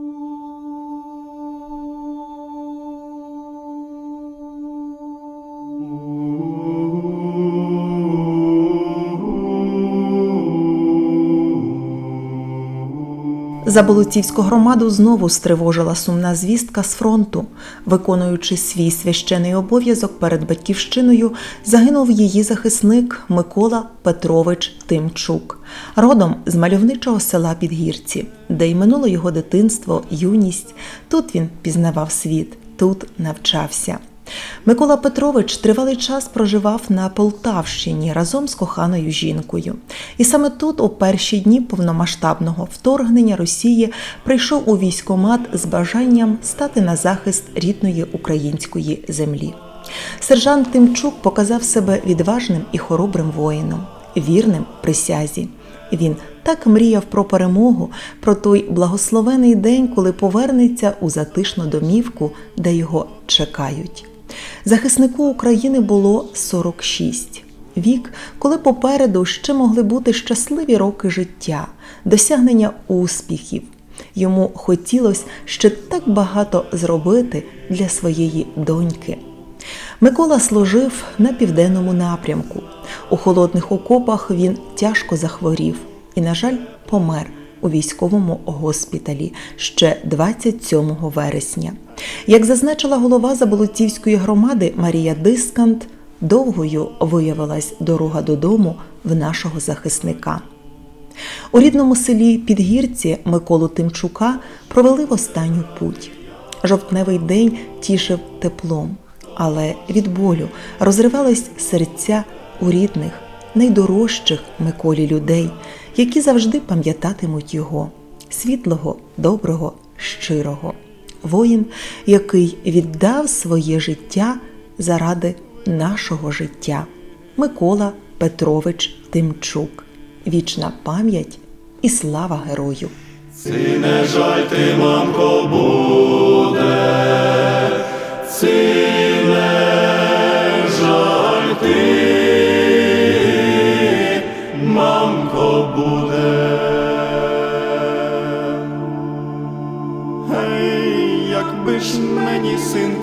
Ooh. Заболоцівську громаду знову стривожила сумна звістка з фронту. Виконуючи свій священий обов'язок перед батьківщиною, загинув її захисник Микола Петрович Тимчук, родом з мальовничого села Підгірці, де й минуло його дитинство, юність. Тут він пізнавав світ, тут навчався. Микола Петрович тривалий час проживав на Полтавщині разом з коханою жінкою. І саме тут, у перші дні повномасштабного вторгнення Росії, прийшов у військомат з бажанням стати на захист рідної української землі. Сержант Тимчук показав себе відважним і хоробрим воїном, вірним присязі. Він так мріяв про перемогу, про той благословений день, коли повернеться у затишну домівку, де його чекають. Захиснику України було 46. Вік, коли попереду ще могли бути щасливі роки життя, досягнення успіхів. Йому хотілося ще так багато зробити для своєї доньки. Микола служив на південному напрямку. У холодних окопах він тяжко захворів і, на жаль, помер у військовому госпіталі ще 27 вересня. Як зазначила голова Заболотівської громади Марія Дискант, довгою виявилась дорога додому в нашого захисника. У рідному селі Підгірці Миколу Тимчука провели в останню путь. Жовтневий день тішив теплом, але від болю розривались серця у рідних, найдорожчих Миколі людей, які завжди пам'ятатимуть його світлого, доброго, щирого. Воїн, який віддав своє життя заради нашого життя. Микола Петрович Тимчук. Вічна пам'ять і слава герою! Не жаль ти, мамко, буде, сине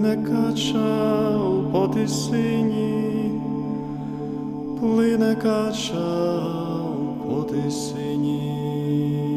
Плине кача по тисині, плине кача по тисині.